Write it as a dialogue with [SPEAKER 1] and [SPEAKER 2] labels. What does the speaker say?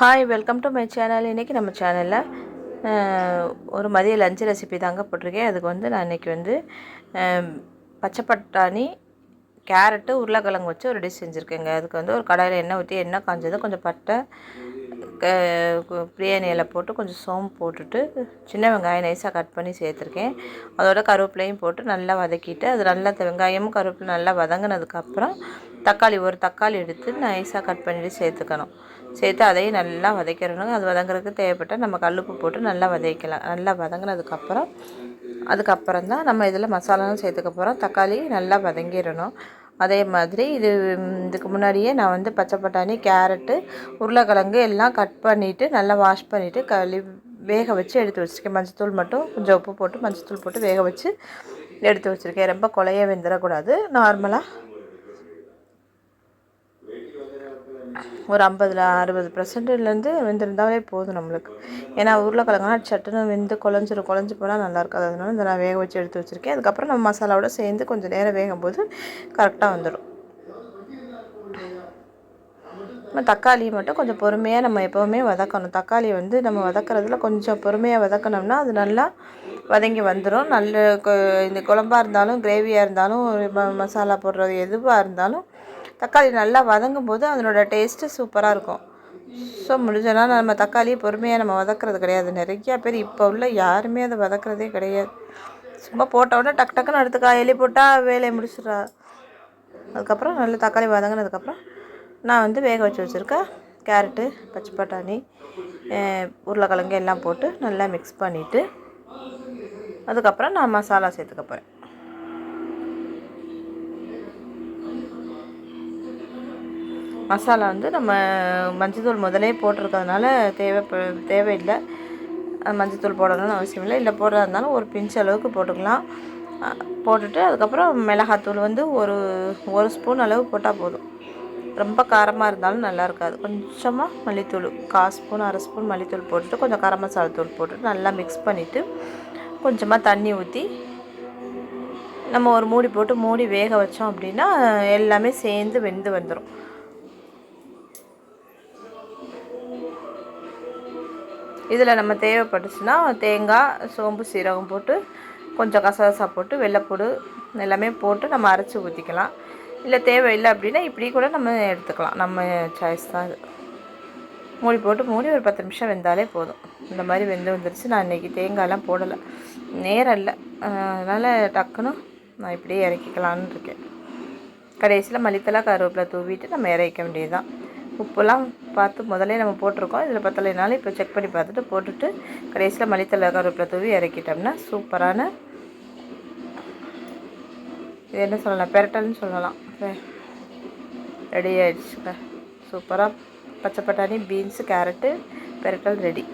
[SPEAKER 1] Hi welcome to my channel இன்றைக்கி நம்ம சேனலில் ஒரு மதிய லஞ்ச் ரெசிபி தாங்க போட்டிருக்கேன். அதுக்கு வந்து நான் இன்றைக்கி வந்து பச்சை பட்டாணி கேரட்டு உருளைக்கிழங்கு வச்சு ஒரு டிஷ் செஞ்சுருக்கேங்க. அதுக்கு வந்து ஒரு கடாயில் எண்ணெய் ஊற்றி எண்ணெய் காஞ்சது கொஞ்சம் பட்டை பிரியாணி இலை போட்டு கொஞ்சம் சோம்பு போட்டுட்டு சின்ன வெங்காயம் நைஸாக கட் பண்ணி சேர்த்துருக்கேன். அதோட கருவேப்பிலையும் போட்டு நல்லா வதக்கிட்டு அது நல்லா வெங்காயமும் கருவேப்பிலை நல்லா வதங்கினதுக்கப்புறம் தக்காளி ஒரு தக்காளி எடுத்து நைஸாக கட் பண்ணிட்டு சேர்த்துக்கணும். சேர்த்து அதையும் நல்லா வதக்கிடணும் அது வதங்குறதுக்கு தேவைப்பட்டால் நம்ம கல்லுப்பு போட்டு நல்லா வதக்கலாம். நல்லா வதங்கினதுக்கப்புறம் அதுக்கப்புறம் தான் நம்ம இதில் மசாலாவும் சேர்த்துக்க போகிறோம் தக்காளி நல்லா வதங்கிடணும். அதே மாதிரி இது இதுக்கு முன்னாடியே நான் வந்து பச்சை பட்டாணி கேரட்டு உருளைக்கிழங்கு எல்லாம் கட் பண்ணிவிட்டு நல்லா வாஷ் பண்ணிவிட்டு கழி வேக வச்சு எடுத்து வச்சுருக்கேன். மஞ்சத்தூள் மட்டும் கொஞ்சம் உப்பு போட்டு மஞ்சத்தூள் போட்டு வேக வச்சு எடுத்து வச்சுருக்கேன். ரொம்ப கொலைய வெந்துடக்கூடாது நார்மலாக ஒரு ஐம்பதுல அறுபது பர்சன்ட்லேருந்து வெந்திருந்தாலே போதும் நம்மளுக்கு. ஏன்னா உருளைக்கிழங்குனா சட்டுன்னு வெந்து குழஞ்சிரும். குழஞ்சி போனால் நல்லா இருக்காது அதனால இதை நான் வேக வச்சு எடுத்து வச்சுருக்கேன். அதுக்கப்புறம் நம்ம மசாலாவோட சேர்ந்து கொஞ்சம் நேரம் வேகும் போது கரெக்டாக வந்துடும் நம்ம தக்காளி மட்டும் கொஞ்சம் பொறுமையாக நம்ம எப்போவுமே வதக்கணும். தக்காளி வந்து நம்ம வதக்கிறதுல கொஞ்சம் பொறுமையாக வதக்கணும்னா அது நல்லா வதங்கி வந்துடும் நல்ல இந்த குழம்பாக இருந்தாலும் கிரேவியாக இருந்தாலும் மசாலா போடுறது எதுவாக இருந்தாலும் தக்காளி நல்லா வதங்கும் போது அதனோட டேஸ்ட்டு சூப்பராக இருக்கும். ஸோ முடிஞ்சனா நம்ம தக்காளி பொறுமையாக நம்ம வதக்கிறது கிடையாது. நிறையா பேர் இப்போ உள்ள யாருமே அதை வதக்குறதே கிடையாது. சும்மா போட்ட உடனே டக்கு டக்குன்னு அடுத்து காயலி போட்டால் வேலையை முடிச்சிடுறா. அதுக்கப்புறம் நல்லா தக்காளி வதங்கினதுக்கப்புறம் நான் வந்து வேக வச்சு வச்சுருக்கேன் கேரட்டு பச்சை பட்டாணி உருளைக்கிழங்கு எல்லாம் போட்டு நல்லா மிக்ஸ் பண்ணிவிட்டு அதுக்கப்புறம் நான் மசாலா சேர்த்துக்க போகிறேன் மசாலா வந்து நம்ம மஞ்சத்தூள் முதலே போட்டிருக்கிறதுனால தேவை தேவையில்லை. மஞ்சத்தூள் போடணும்னு அவசியம் இல்லை. இல்லை போடுறதா இருந்தாலும் ஒரு பிஞ்ச் அளவுக்கு போட்டுக்கலாம். போட்டுட்டு அதுக்கப்புறம் மிளகாத்தூள் வந்து ஒரு ஒரு ஸ்பூன் அளவு போட்டால் போதும். ரொம்ப காரமாக இருந்தாலும் நல்லா இருக்காது. கொஞ்சமாக மல்லித்தூள் கால் ஸ்பூன் அரை ஸ்பூன் மல்லித்தூள் போட்டுட்டு கொஞ்சம் கரம் மசாலா தூள் போட்டுட்டு நல்லா மிக்ஸ் பண்ணிவிட்டு கொஞ்சமாக தண்ணி ஊற்றி நம்ம ஒரு மூடி போட்டு மூடி வேக வச்சோம் அப்படின்னா எல்லாமே சேர்ந்து வெந்து வந்துடும் இதில் நம்ம தேவைப்பட்டுச்சுன்னா தேங்காய் சோம்பு சீரகம் போட்டு கொஞ்சம் கசகசா போட்டு வெள்ளைப்பூடு எல்லாமே போட்டு நம்ம அரைச்சி ஊற்றிக்கலாம் இல்லை தேவையில்லை அப்படின்னா இப்படி கூட நம்ம எடுத்துக்கலாம். நம்ம சாய்ஸ் தான் இது. மூடி போட்டு மூடி ஒரு பத்து நிமிஷம் வெந்தாலே போதும். இந்த மாதிரி வெந்து வந்துருச்சு. நான் இன்றைக்கி தேங்காயெல்லாம் போடலை. நேரம் இல்லை. அதனால் டக்குன்னு நான் இப்படியே இறக்கிக்கலான்னு இருக்கேன். கடைசியில் மல்லித்தலை கருவேப்பிலை தூவிட்டு நம்ம இறக்க வேண்டியது தான் உப்புலாம் பார்த்து முதல்ல நம்ம போட்டிருக்கோம். இதில் பத்தலைனாலும் இப்போ செக் பண்ணி பார்த்துட்டு போட்டுட்டு கடைசியில் மல்லித்தலை கருவேப்பிலை தூவி இறக்கிட்டோம்னா சூப்பரான இது என்ன சொல்லலாம்? பெரட்டல்னு சொல்லலாம். ரெடி ஆயிடுச்சுங்க. சூப்பராக பச்சை பட்டாணி பீன்ஸு கேரட்டு பெரட்டல் ரெடி